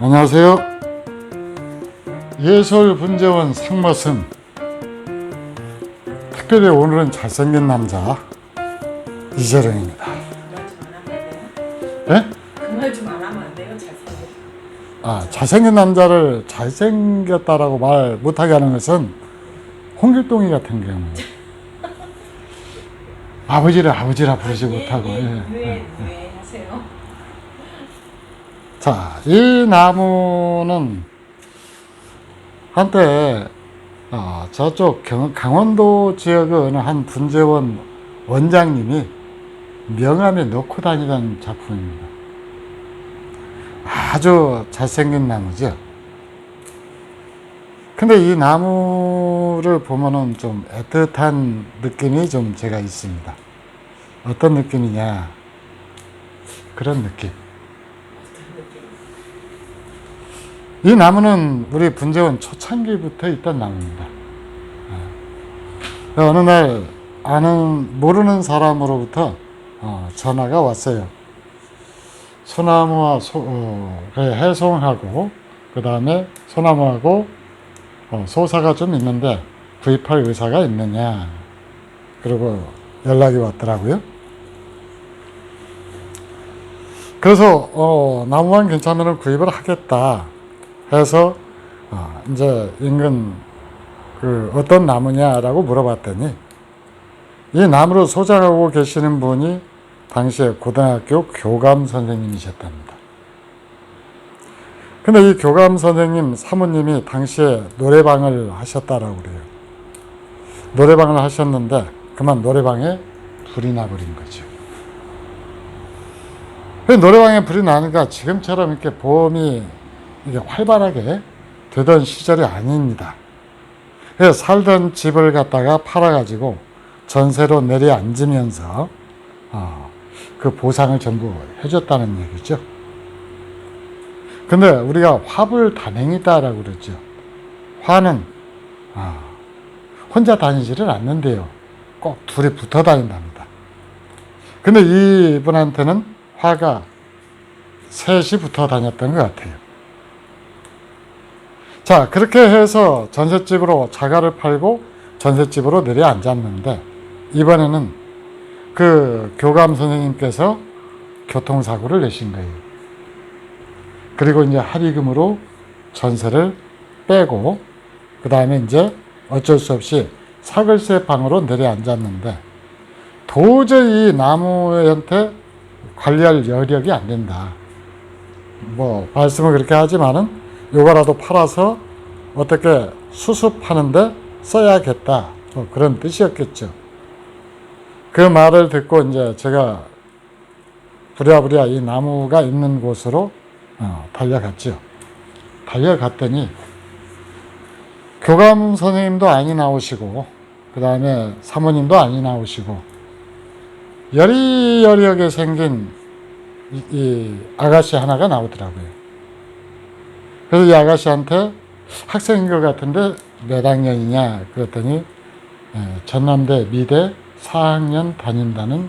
안녕하세요. 예술 분재원 상머슴. 특별히 오늘은 잘생긴 남자 이재령입니다. 예? 그말 좀안 하면 안 돼요? 잘생겨. 아, 잘생긴 남자를 잘생겼다라고 말 못하게 하는 것은 홍길동이 같은 경우. 아버지를 아버지라 부르지 못하고. 예, 예. 왜, 왜 하세요? 자, 이 나무는 한때 어, 저쪽 경- 강원도 지역의 어느 한 분재원 원장님이 명함에 넣고 다니던 작품입니다. 아주 잘생긴 나무죠. 근데 이 나무를 보면은 좀 애틋한 느낌이 좀 제가 있습니다. 어떤 느낌이냐? 그런 느낌. 이 나무는 우리 분재원 초창기부터 있던 나무입니다. 예. 어느 날 아는 모르는 사람으로부터 어, 전화가 왔어요. 소나무와 소, 어, 그 해송하고 그 다음에 소나무하고 어, 소사가 좀 있는데 구입할 의사가 있느냐. 그리고 연락이 왔더라고요. 그래서 어, 나무만 괜찮으면 구입을 하겠다 해서 어, 이제 인근 그 어떤 나무냐라고 물어봤더니 이 나무를 소장하고 계시는 분이 당시에 고등학교 교감 선생님이셨답니다. 근데 이 교감 선생님 사모님이 당시에 노래방을 하셨다라고 그래요. 노래방을 하셨는데 그만 노래방에 불이 나버린 거죠. 그 노래방에 불이 나니까 지금처럼 이렇게 보험이 이게 활발하게 되던 시절이 아닙니다. 그래서 살던 집을 갖다가 팔아가지고 전세로 내려앉으면서 어, 그 보상을 전부 해줬다는 얘기죠. 근데 우리가 화불 단행이다라고 그러죠. 화는 아, 혼자 다니지를 않는데요. 꼭 둘이 붙어 다닌답니다. 근데 이분한테는 화가 셋이 붙어 다녔던 것 같아요. 자, 그렇게 해서 전셋집으로 자가를 팔고 전셋집으로 내려앉았는데, 이번에는 그 교감 선생님께서 교통사고를 내신 거예요. 그리고 이제 합의금으로 전세를 빼고, 그 다음에 이제 어쩔 수 없이 사글세 방으로 내려앉았는데, 도저히 이 나무한테 관리할 여력이 안 된다. 뭐, 말씀을 그렇게 하지만은, 요거라도 팔아서 어떻게 수습하는데 써야겠다. 뭐 그런 뜻이었겠죠. 그 말을 듣고 이제 제가 부랴부랴 이 나무가 있는 곳으로 어, 달려갔죠. 달려갔더니 교감 선생님도 아니 나오시고 그 다음에 사모님도 아니 나오시고 여리여리하게 생긴 이, 이 아가씨 하나가 나오더라고요. 그래서 이 아가씨한테 학생인 것 같은데 몇 학년이냐 그랬더니 예, 전남대 미대 4학년 다닌다는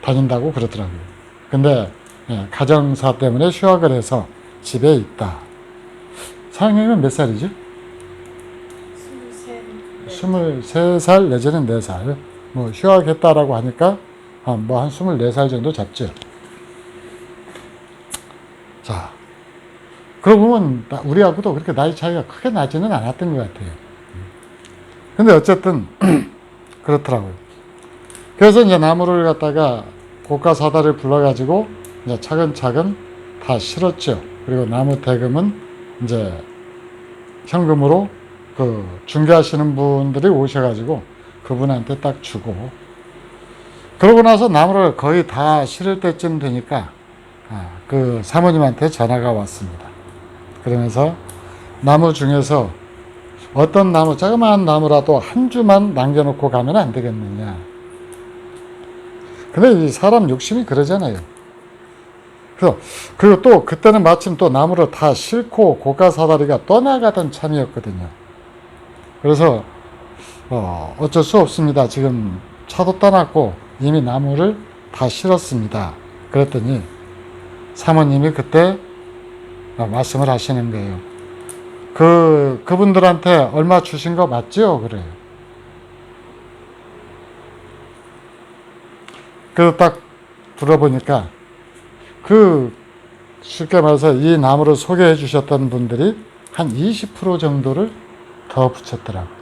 다닌다고 그러더라고요. 근데 예, 가정사 때문에 휴학을 해서 집에 있다. 4학년이면 몇 살이지? 스물셋. 23살 내지는 4살. 뭐 휴학했다라고 하니까 뭐한 24살 정도 잡죠. 자, 그러고 보면 나- 우리하고도 그렇게 나이 차이가 크게 나지는 않았던 것 같아요. 근데 어쨌든 그렇더라고요. 그래서 이제 나무를 갖다가 고가 사다를 불러가지고 이제 차근차근 다 실었죠. 그리고 나무 대금은 이제 현금으로 그 중개하시는 분들이 오셔가지고 그분한테 딱 주고 그러고 나서 나무를 거의 다 실을 때쯤 되니까 아, 그 사모님한테 전화가 왔습니다. 그러면서 나무 중에서 어떤 나무, 조그마한 나무라도 한 주만 남겨놓고 가면 안 되겠느냐. 근데 이 사람 욕심이 그러잖아요. 그래서, 그리고 또 그때는 마침 또 나무를 다 싣고 고가 사다리가 떠나가던 참이었거든요. 그래서, 어, 어쩔 수 없습니다. 지금 차도 떠났고 이미 나무를 다 실었습니다. 그랬더니 사모님이 그때 어, 말씀을 하시는 거예요. 그, 그분들한테 얼마 주신 거 맞죠? 그래요. 그래서 딱 들어보니까 그 쉽게 말해서 이 나무를 소개해 주셨던 분들이 한 20% 정도를 더 붙였더라고요.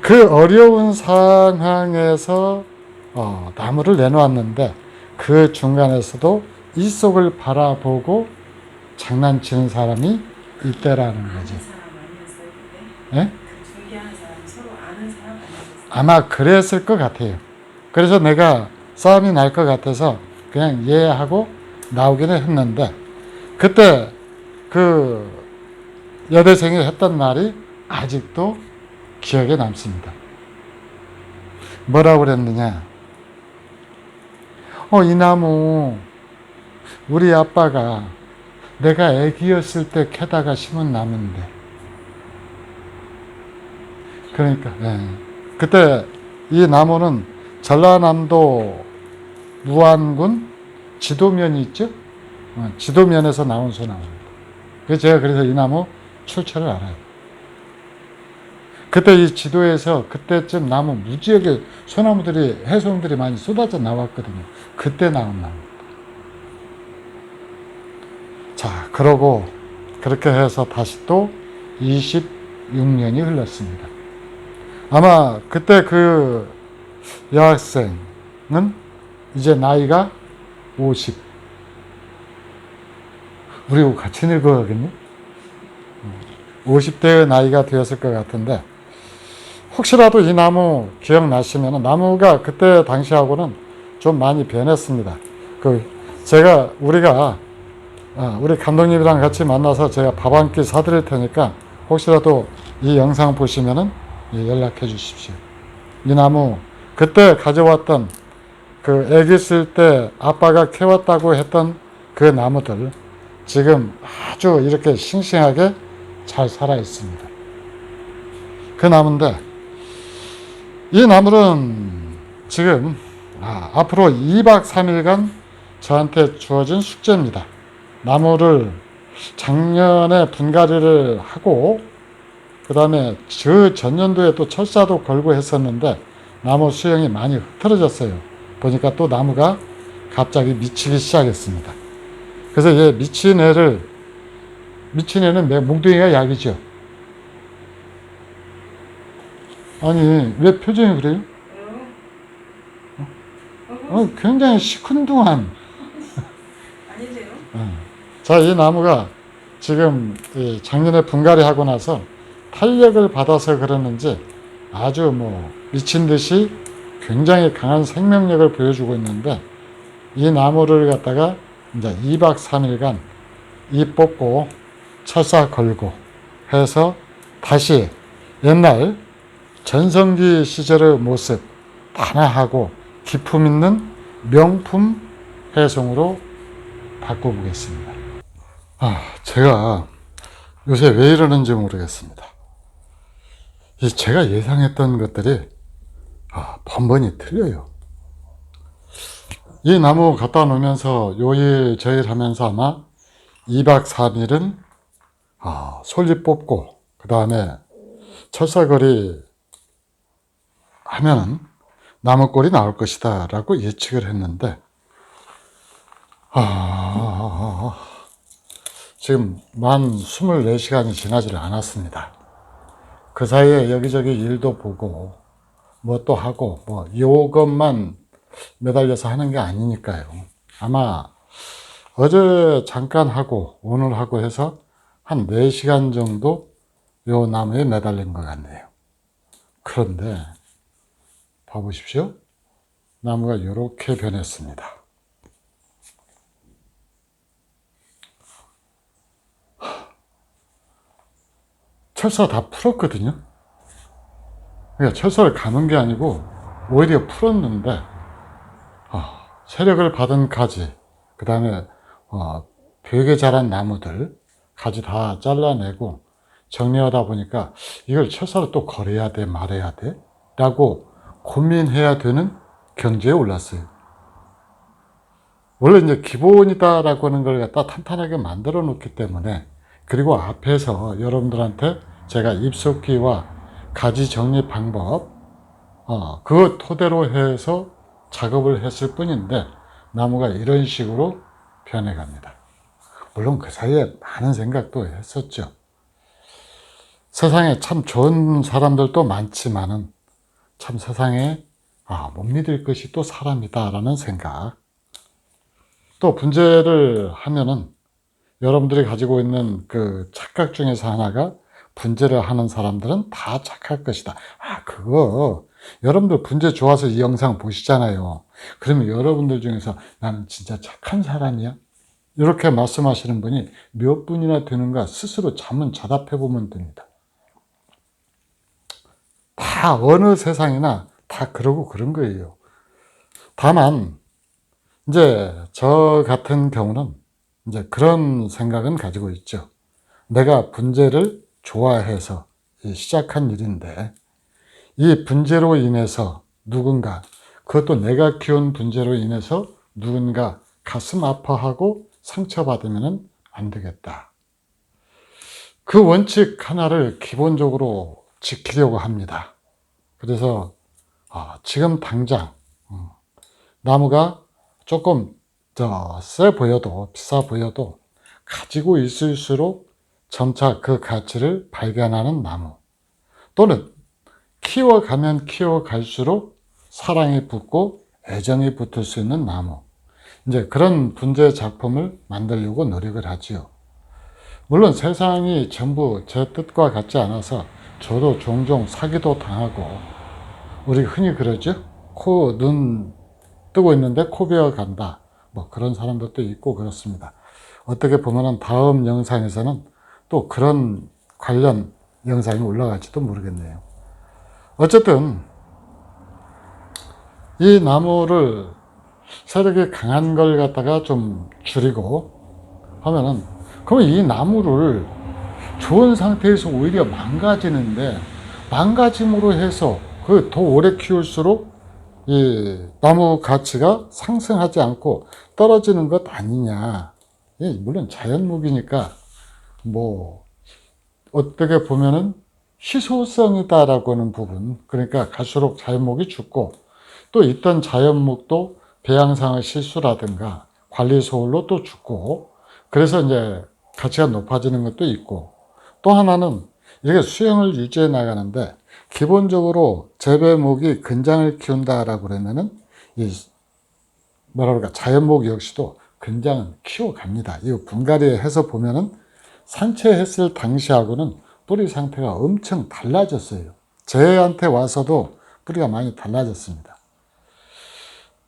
그 어려운 상황에서 어, 나무를 내놓았는데 그 중간에서도 이 속을 바라보고 장난치는 사람이 있대라는 거지. 예? 아니었어요? 아마 그랬을 것 같아요. 그래서 내가 싸움이 날 것 같아서 그냥 이해하고 나오기는 했는데 그때 그 여대생이 했던 말이 아직도 기억에 남습니다. 뭐라고 그랬느냐? 어, 이 나무 우리 아빠가 내가 애기였을 때 캐다가 심은 나무인데. 그러니까, 예. 그때 이 나무는 전라남도 무안군 지도면이 있죠? 어, 지도면에서 나온 소나무입니다. 그래서 제가 그래서 이 나무 출처를 알아요. 그때 이 지도에서 그때쯤 나무 무지하게 소나무들이 해송들이 많이 쏟아져 나왔거든요. 그때 나온 나무. 자, 그러고 그렇게 해서 다시 또 26년이 흘렀습니다. 아마 그때 그 여학생은 이제 나이가 50. 우리하고 같이 늙어가겠네? 50대의 나이가 되었을 것 같은데, 혹시라도 이 나무 기억나시면, 나무가 그때 당시하고는 좀 많이 변했습니다. 그, 제가, 우리가, 어, 우리 감독님이랑 같이 만나서 제가 밥 한 끼 사드릴 테니까, 혹시라도 이 영상 보시면은 예, 연락해 주십시오. 이 나무, 그때 가져왔던 그 애기 있을 때 아빠가 캐왔다고 했던 그 나무들 지금 아주 이렇게 싱싱하게 잘 살아 있습니다. 그 나무인데 이 나무는 지금 아, 앞으로 2박 3일간 저한테 주어진 숙제입니다. 나무를 작년에 분갈이를 하고 그 다음에 그 전년도에 또 철사도 걸고 했었는데 나무 수영이 많이 흐트러졌어요. 보니까 또 나무가 갑자기 미치기 시작했습니다. 그래서 얘 미친 애를 미친 애는 내 몽둥이가 약이죠. 아니 왜 표정이 그래요? 어, 굉장히 시큰둥한. 아닌데요? 자, 이 나무가 지금 이 작년에 분갈이 하고 나서 탄력을 받아서 그러는지 아주 뭐 미친 듯이 굉장히 강한 생명력을 보여주고 있는데 이 나무를 갖다가 이제 2박 3일간 이 뽑고 철사 걸고 해서 다시 옛날 전성기 시절의 모습 단아하고 기품 있는 명품 해송으로 바꿔보겠습니다. 아, 제가 요새 왜 이러는지 모르겠습니다. 이 제가 예상했던 것들이 아, 번번이 틀려요. 이 나무 갖다 놓으면서 요일 저일 하면서 아마 2박 3일은 아, 솔잎 뽑고 그 다음에 철사거리 하면은 나무 꼴이 나올 것이다 라고 예측을 했는데 아, 지금 만 24시간이 지나지를 않았습니다. 그 사이에 여기저기 일도 보고 뭐 또 하고 뭐 요것만 매달려서 하는 게 아니니까요. 아마 어제 잠깐 하고 오늘 하고 해서 한 4시간 정도 요 나무에 매달린 것 같네요. 그런데 봐보십시오. 나무가 이렇게 변했습니다. 철사 다 풀었거든요. 그러니까 철사를 감은 게 아니고 오히려 풀었는데 아, 세력을 받은 가지, 그 다음에 어, 되게 자란 나무들 가지 다 잘라내고 정리하다 보니까 이걸 철사로 또 거래해야 돼 말해야 돼 라고 고민해야 되는 경지에 올랐어요. 원래 이제 기본이다라고 하는 걸 갖다 탄탄하게 만들어 놓기 때문에 그리고 앞에서 여러분들한테 제가 입속기와 가지 정리 방법 어, 그거 토대로 해서 작업을 했을 뿐인데 나무가 이런 식으로 변해갑니다. 물론 그 사이에 많은 생각도 했었죠. 세상에 참 좋은 사람들도 많지만은 참 세상에 아, 못 믿을 것이 또 사람이다라는 생각. 또 분재를 하면은 여러분들이 가지고 있는 그 착각 중에서 하나가 분재를 하는 사람들은 다 착할 것이다. 아, 그거 여러분들 분재 좋아서 이 영상 보시잖아요. 그러면 여러분들 중에서 나는 진짜 착한 사람이야? 이렇게 말씀하시는 분이 몇 분이나 되는가 스스로 잠은 자답해 보면 됩니다. 다 어느 세상이나 다 그러고 그런 거예요. 다만 이제 저 같은 경우는 이제 그런 생각은 가지고 있죠. 내가 분재를 좋아해서 시작한 일인데 이 분재로 인해서 누군가 그것도 내가 키운 분재로 인해서 누군가 가슴 아파하고 상처받으면 안 되겠다. 그 원칙 하나를 기본적으로 지키려고 합니다. 그래서 아, 지금 당장 음, 나무가 조금 세 보여도 비싸 보여도 가지고 있을수록 점차 그 가치를 발견하는 나무 또는 키워가면 키워갈수록 사랑이 붙고 애정이 붙을 수 있는 나무 이제 그런 분재 작품을 만들려고 노력을 하지요. 물론 세상이 전부 제 뜻과 같지 않아서 저도 종종 사기도 당하고 우리 흔히 그러죠. 코, 눈 뜨고 있는데 코 베어 간다. 뭐 그런 사람들도 있고 그렇습니다. 어떻게 보면은 다음 영상에서는 또 그런 관련 영상이 올라갈지도 모르겠네요. 어쨌든 이 나무를 세력이 강한 걸 갖다가 좀 줄이고 하면은 그러면 이 나무를 좋은 상태에서 오히려 망가지는데 망가짐으로 해서 그 더 오래 키울수록 이 나무 가치가 상승하지 않고 떨어지는 것 아니냐. 예, 물론 자연목이니까 뭐 어떻게 보면은 희소성이다라고 하는 부분. 그러니까 갈수록 자연목이 죽고 또 있던 자연목도 배양상의 실수라든가 관리 소홀로 또 죽고 그래서 이제 가치가 높아지는 것도 있고 또 하나는 이렇게 수영을 유지해 나가는데 기본적으로 재배목이 근장을 키운다라고 그러면은 이 뭐라 그럴까 자연목 역시도 근장은 키워갑니다. 이 분갈이 해서 보면은 산채했을 당시하고는 뿌리 상태가 엄청 달라졌어요. 저한테 와서도 뿌리가 많이 달라졌습니다.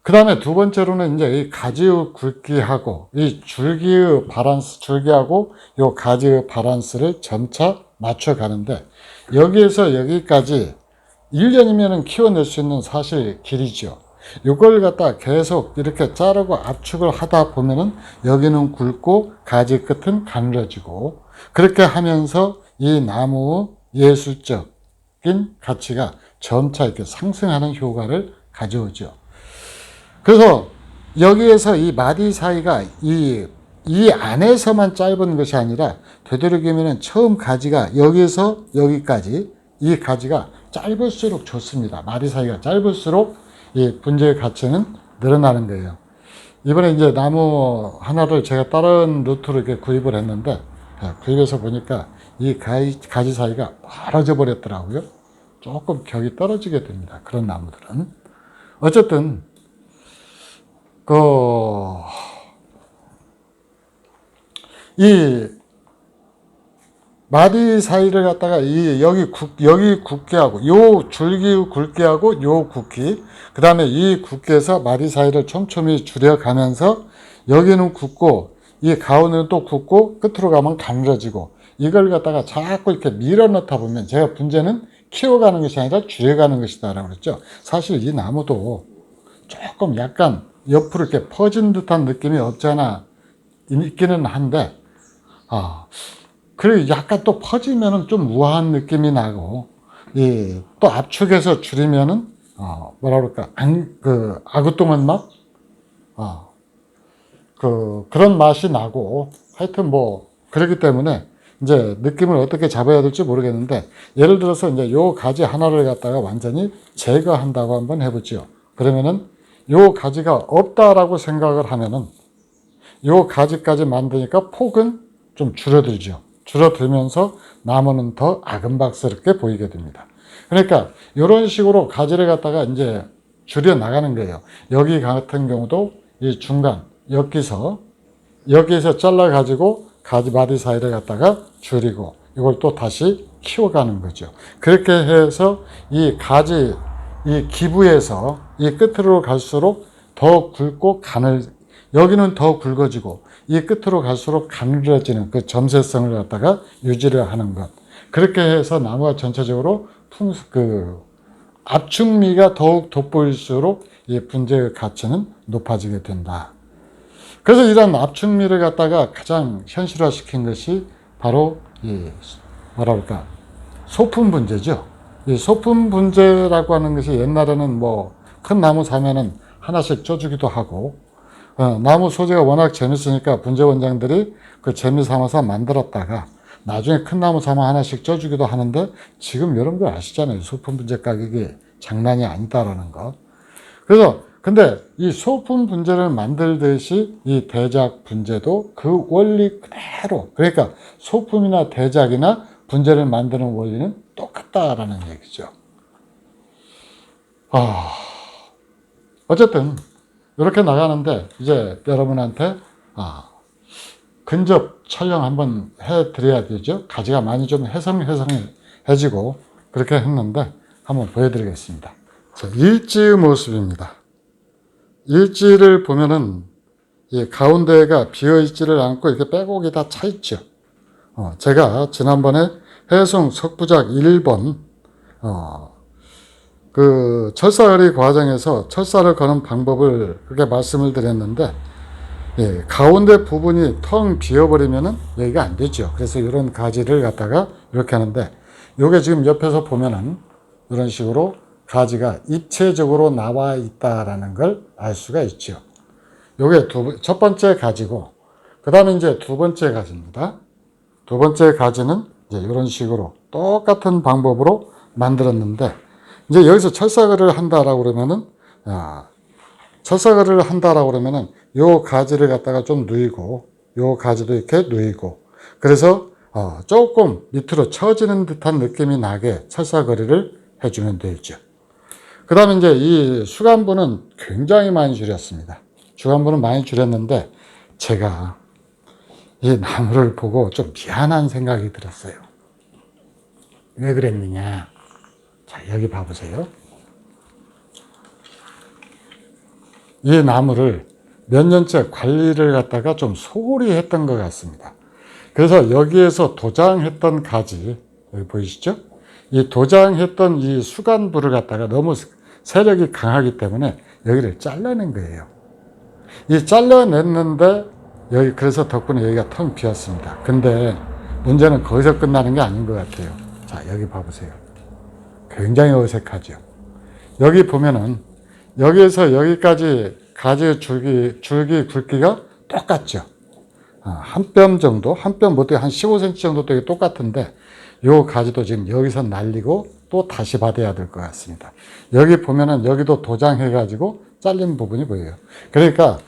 그 다음에 두 번째로는 이제 이 가지의 굵기하고 이 줄기의 바란스, 줄기하고 이 가지의 바란스를 점차 맞춰가는데 여기에서 여기까지 1년이면 키워낼 수 있는 사실 길이죠. 이걸 갖다 계속 이렇게 자르고 압축을 하다 보면은 여기는 굵고 가지 끝은 가늘어지고 그렇게 하면서 이 나무의 예술적인 가치가 점차 이렇게 상승하는 효과를 가져오죠. 그래서 여기에서 이 마디 사이가 이, 이 안에서만 짧은 것이 아니라 되도록이면 처음 가지가 여기서 여기까지 이 가지가 짧을수록 좋습니다. 마디 사이가 짧을수록 이 분재의 가치는 늘어나는 거예요. 이번에 이제 나무 하나를 제가 다른 루트로 이렇게 구입을 했는데 아, 구입해서 보니까 이 가지, 가지 사이가 멀어져 버렸더라고요. 조금 격이 떨어지게 됩니다. 그런 나무들은. 어쨌든 그, 이, 마디 사이를 갖다가 이, 여기 굵, 여기 굵게 하고, 요 줄기 굵게 하고, 요 굵기. 그 다음에 이 굵게에서 마디 사이를 촘촘히 줄여가면서, 여기는 굵고, 이 가운데는 또 굵고, 끝으로 가면 가늘어지고, 이걸 갖다가 자꾸 이렇게 밀어 넣다 보면, 제가 분재는 키워가는 것이 아니라 줄여가는 것이다라고 그랬죠. 사실 이 나무도 조금 약간 옆으로 이렇게 퍼진 듯한 느낌이 없잖아 있기는 한데 아 그리고 약간 또 퍼지면은 좀 우아한 느낌이 나고 예, 또 압축해서 줄이면은 어, 뭐라 그럴까 안, 그 아구똥은 맛 어, 그 그런 맛이 나고 하여튼 뭐 그렇기 때문에 이제 느낌을 어떻게 잡아야 될지 모르겠는데 예를 들어서 이제 요 가지 하나를 갖다가 완전히 제거한다고 한번 해보죠. 그러면은 요 가지가 없다라고 생각을 하면은 요 가지까지 만드니까 폭은 좀 줄어들죠. 줄어들면서 나무는 더 아금박스럽게 보이게 됩니다. 그러니까 이런 식으로 가지를 갖다가 이제 줄여 나가는 거예요. 여기 같은 경우도 이 중간 여기서 여기서 잘라 가지고 가지 마디 사이를 갖다가 줄이고 이걸 또 다시 키워가는 거죠. 그렇게 해서 이 가지 이 기부에서 이 끝으로 갈수록 더 굵고 가늘 여기는 더 굵어지고 이 끝으로 갈수록 가늘어지는 그 점세성을 갖다가 유지를 하는 것. 그렇게 해서 나무가 전체적으로 풍, 그 압축미가 더욱 돋보일수록 이 분재의 가치는 높아지게 된다. 그래서 이런 압축미를 갖다가 가장 현실화시킨 것이 바로 이 그럴까 소품 분재죠. 이 소품 분재라고 하는 것이 옛날에는 뭐 큰 나무 사면은 하나씩 쪄주기도 하고 어, 나무 소재가 워낙 재밌으니까 분재 원장들이 그 재미 삼아서 만들었다가 나중에 큰 나무 사면 하나씩 쪄주기도 하는데 지금 여러분들 아시잖아요. 소품 분재 가격이 장난이 아니다라는 거. 그래서 근데 이 소품 분재를 만들듯이 이 대작 분재도 그 원리 그대로 그러니까 소품이나 대작이나 분재를 만드는 원리는 똑같다라는 얘기죠. 아, 어쨌든 이렇게 나가는데 이제 여러분한테 아, 근접 촬영 한번 해드려야 되죠. 가지가 많이 좀 해성해성해지고 그렇게 했는데 한번 보여드리겠습니다. 자, 일지의 모습입니다. 일지를 보면은 이 가운데가 비어 있지를 않고 이렇게 빼곡이 다 차 있죠. 어, 제가 지난번에 해송 석부작 1번 어, 그 철사거리 과정에서 철사를 거는 방법을 그렇게 말씀을 드렸는데 예, 가운데 부분이 텅 비어버리면은 여기가 안 되죠. 그래서 이런 가지를 갖다가 이렇게 하는데 요게 지금 옆에서 보면은 이런 식으로 가지가 입체적으로 나와 있다라는 걸 알 수가 있죠. 요게 두, 첫 번째 가지고, 그 다음에 이제 두 번째 가지입니다. 두 번째 가지는 이제 이런 식으로 똑같은 방법으로 만들었는데, 이제 여기서 철사거리를 한다라고 그러면은, 아, 철사거리를 한다라고 그러면은 요 가지를 갖다가 좀 누이고, 요 가지도 이렇게 누이고, 그래서 어, 조금 밑으로 처지는 듯한 느낌이 나게 철사거리를 해주면 되죠. 그 다음에 이제 이 수간부는 굉장히 많이 줄였습니다. 주간부는 많이 줄였는데 제가 이 나무를 보고 좀 미안한 생각이 들었어요. 왜 그랬느냐? 자, 여기 봐보세요. 이 나무를 몇 년째 관리를 갖다가 좀 소홀히 했던 것 같습니다. 그래서 여기에서 도장했던 가지, 여기 보이시죠? 이 도장했던 이 수간부를 갖다가 너무 세력이 강하기 때문에 여기를 잘라낸 거예요. 이 잘라냈는데 여기 그래서 덕분에 여기가 텅 비었습니다. 근데 문제는 거기서 끝나는 게 아닌 것 같아요. 자 여기 봐보세요. 굉장히 어색하죠. 여기 보면은 여기에서 여기까지 가지 줄기 줄기 굵기가 똑같죠. 아, 한뼘 정도, 한 뼘 못해 한 15cm 정도 되게 똑같은데 요 가지도 지금 여기서 날리고 또 다시 받아야 될 것 같습니다. 여기 보면은 여기도 도장해가지고 잘린 부분이 보여요. 그러니까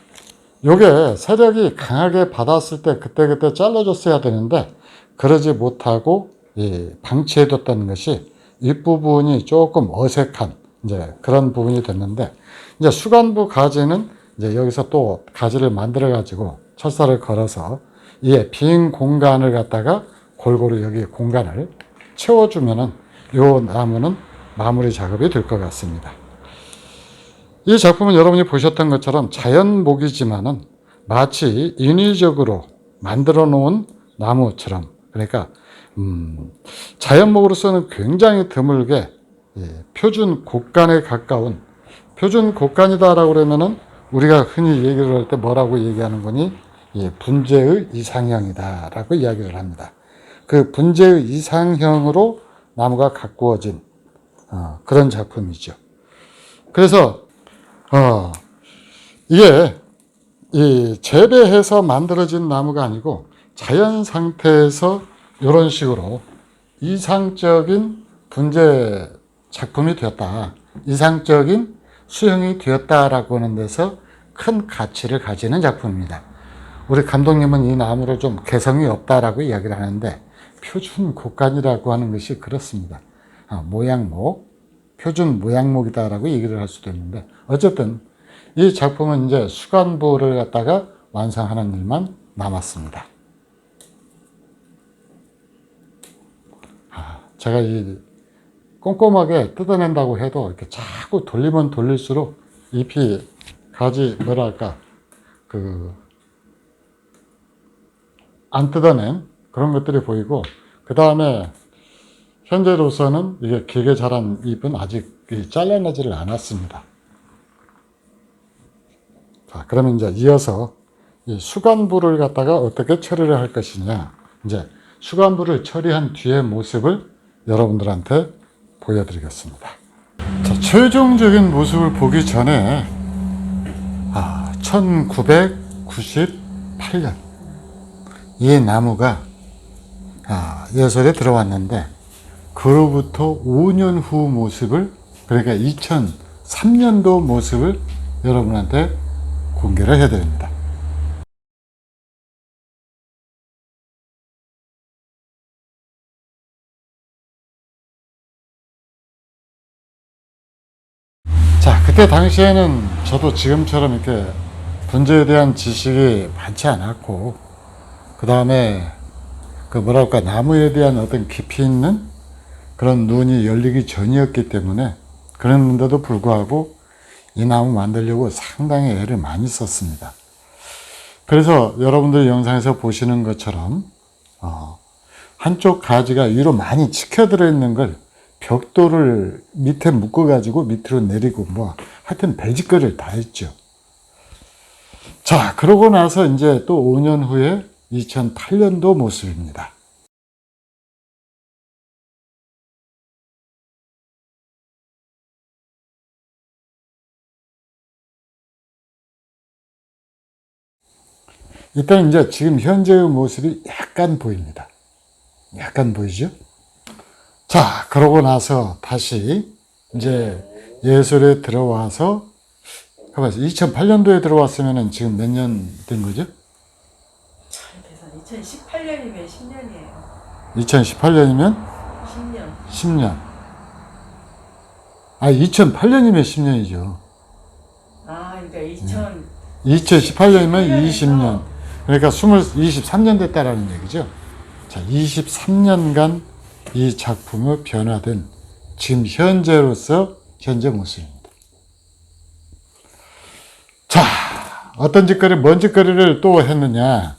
요게 세력이 강하게 받았을 때 그때그때 잘라줬어야 되는데 그러지 못하고 이 방치해뒀다는 것이 윗부분이 조금 어색한 이제 그런 부분이 됐는데 이제 수간부 가지는 이제 여기서 또 가지를 만들어 가지고 철사를 걸어서 이빈 공간을 갖다가 골고루 여기 공간을 채워주면은 요 나무는 마무리 작업이 될 것 같습니다. 이 작품은 여러분이 보셨던 것처럼 자연목이지만은 마치 인위적으로 만들어 놓은 나무처럼 그러니까 음, 자연목으로서는 굉장히 드물게 예, 표준 곡간에 가까운 표준 곡간이다라고 그러면은 우리가 흔히 얘기를 할 때 뭐라고 얘기하는 거니? 예, 분재의 이상형이다라고 이야기를 합니다. 그 분재의 이상형으로 나무가 가꾸어진 어, 그런 작품이죠. 그래서 어, 이게 이 재배해서 만들어진 나무가 아니고 자연 상태에서 이런 식으로 이상적인 분재 작품이 되었다. 이상적인 수형이 되었다라고 하는 데서 큰 가치를 가지는 작품입니다. 우리 감독님은 이 나무를 좀 개성이 없다라고 이야기를 하는데 표준 곡간이라고 하는 것이 그렇습니다. 아, 모양 목, 표준 모양목이다라고 얘기를 할 수도 있는데 어쨌든 이 작품은 이제 수간부를 갖다가 완성하는 일만 남았습니다. 아, 제가 이 꼼꼼하게 뜯어낸다고 해도 이렇게 자꾸 돌리면 돌릴수록 잎이 가지 뭐랄까 그 안 뜯어낸 그런 것들이 보이고 그 다음에 현재로서는 이게 길게 자란 잎은 아직 이 잘라내지를 않았습니다. 자, 그러면 이제 이어서 이 수간부를 갖다가 어떻게 처리를 할 것이냐. 이제 수간부를 처리한 뒤의 모습을 여러분들한테 보여드리겠습니다. 자, 최종적인 모습을 보기 전에 아, 1998년 이 나무가 아, 예설에 들어왔는데 그로부터 5년 후 모습을 그러니까 2003년도 모습을 여러분한테 공개를 해야 됩니다. 자, 그때 당시에는 저도 지금처럼 이렇게 분재에 대한 지식이 많지 않았고, 그 다음에 그 뭐랄까, 나무에 대한 어떤 깊이 있는 그런 눈이 열리기 전이었기 때문에 그랬는데도 불구하고 이 나무 만들려고 상당히 애를 많이 썼습니다. 그래서 여러분들 영상에서 보시는 것처럼 어, 한쪽 가지가 위로 많이 치켜들어 있는 걸 벽돌을 밑에 묶어 가지고 밑으로 내리고 뭐 하여튼 배짓거리를 다 했죠. 자, 그러고 나서 이제 또 5년 후에 2008년도 모습입니다. 일단 이제 지금 현재의 모습이 약간 보입니다. 약간 보이죠? 자, 그러고 나서 다시 이제 예술에 들어와서, 가만 2008년도에 들어왔으면 지금 몇 년 된 거죠? 참 계산 2018년이면 10년이에요. 2018년이면 10년. 10년. 아, 2008년이면 10년이죠. 아, 그러니까 2000 2018년이면 20년. 그러니까 20, 23년 됐다라는 얘기죠. 자, 23년간 이 작품의 변화된 지금 현재로서 현재 모습입니다. 자, 어떤 짓거리, 뭔 짓거리를 또 했느냐.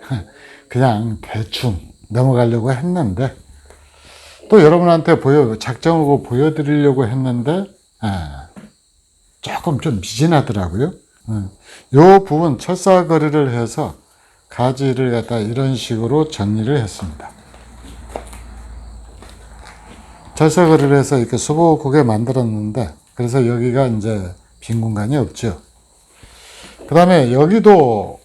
그냥 대충 넘어가려고 했는데, 또 여러분한테 보여, 작정하고 보여드리려고 했는데, 아, 조금 좀 미진하더라고요. 어, 요 부분 철사거리를 해서 가지를 갖다 이런 식으로 정리를 했습니다. 철사거리를 해서 이렇게 수보고게 만들었는데 그래서 여기가 이제 빈 공간이 없죠. 그 다음에 여기도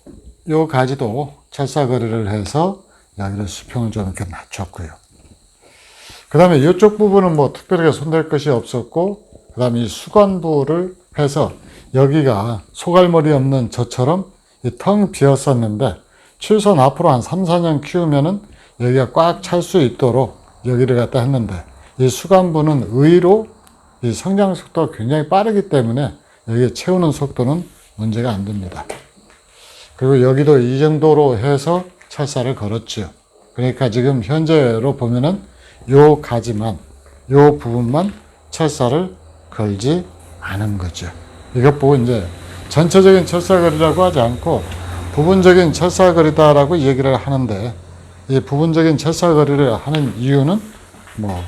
요 가지도 철사거리를 해서 여기를 수평을 좀 이렇게 낮췄고요. 그 다음에 이쪽 부분은 뭐 특별하게 손댈 것이 없었고 그 다음에 이 수건부를 해서 여기가 소갈머리 없는 저처럼 이텅 비었었는데 최소한 앞으로 한 3, 4년 키우면은 여기가 꽉 찰 수 있도록 여기를 갖다 했는데 이 수간부는 의로 이 성장 속도가 굉장히 빠르기 때문에 여기에 채우는 속도는 문제가 안 됩니다. 그리고 여기도 이 정도로 해서 철사를 걸었죠. 그러니까 지금 현재로 보면은 요 가지만, 요 부분만 철사를 걸지 않은 거죠. 이것 보고 이제 전체적인 철사거리라고 하지 않고 부분적인 철사거리다라고 얘기를 하는데 이 부분적인 철사거리를 하는 이유는 뭐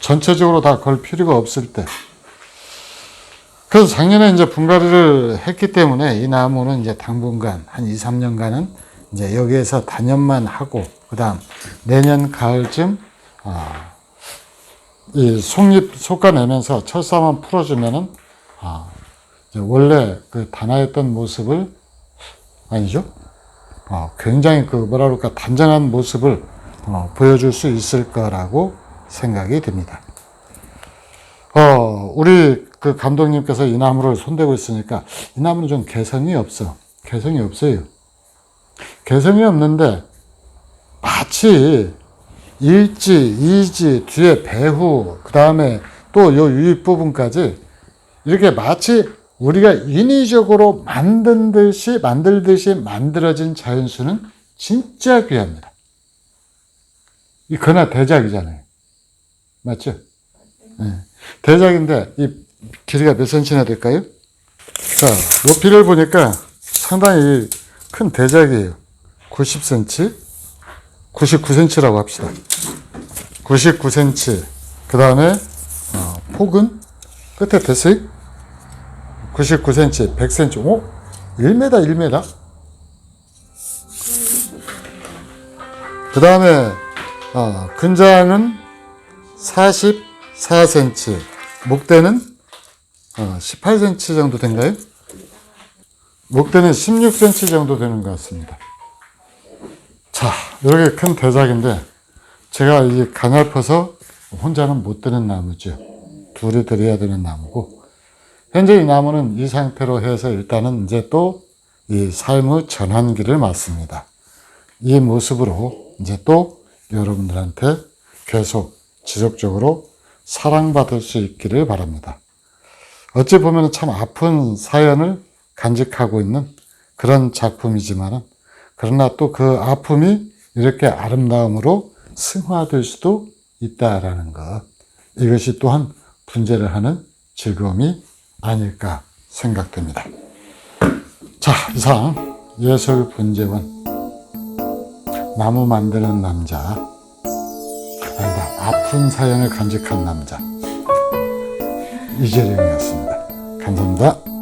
전체적으로 다 걸 필요가 없을 때. 그래서 작년에 이제 분갈이를 했기 때문에 이 나무는 이제 당분간 한 2, 3년간은 이제 여기에서 단연만 하고 그다음 내년 가을쯤 아, 이 속잎 솎아내면서 철사만 풀어주면은 아, 이제 원래 그 단아였던 모습을 아니죠? 어, 굉장히 그 뭐라 그럴까 단정한 모습을 어, 보여줄 수 있을 거라고 생각이 듭니다. 어, 우리 그 감독님께서 이 나무를 손대고 있으니까 이 나무는 좀 개성이 없어. 개성이 없어요. 개성이 없는데 마치 일지, 이지, 뒤에 배후, 그 다음에 또 요 유입 부분까지 이렇게 마치 우리가 인위적으로 만든 듯이, 만들듯이 만들어진 자연수는 진짜 귀합니다. 이 그나 대작이잖아요. 맞죠? 네. 대작인데 이 길이가 몇 센치나 될까요? 자, 높이를 보니까 상당히 큰 대작이에요. 90cm, 99cm라고 합시다. 99cm. 그 다음에 어, 폭은 끝에 됐어요? 99cm, 100cm. 오, 1m, 1m. 그 다음에 어, 근장은 44cm, 목대는 어, 18cm 정도 된가요? 목대는 16cm 정도 되는 것 같습니다. 자, 이렇게 큰 대작인데 제가 이 가냘퍼서 혼자는 못 드는 나무죠. 둘이 들여야 되는 나무고 현재 이 나무는 이 상태로 해서 일단은 이제 또 이 삶의 전환기를 맞습니다. 이 모습으로 이제 또 여러분들한테 계속 지속적으로 사랑받을 수 있기를 바랍니다. 어찌 보면 참 아픈 사연을 간직하고 있는 그런 작품이지만은 그러나 또 그 아픔이 이렇게 아름다움으로 승화될 수도 있다라는 것. 이것이 또한 분재를 하는 즐거움이 아닐까 생각됩니다. 자, 이상 예술 분재원 나무 만드는 남자 아니다 아픈 사연을 간직한 남자 이재룡이었습니다. 감사합니다.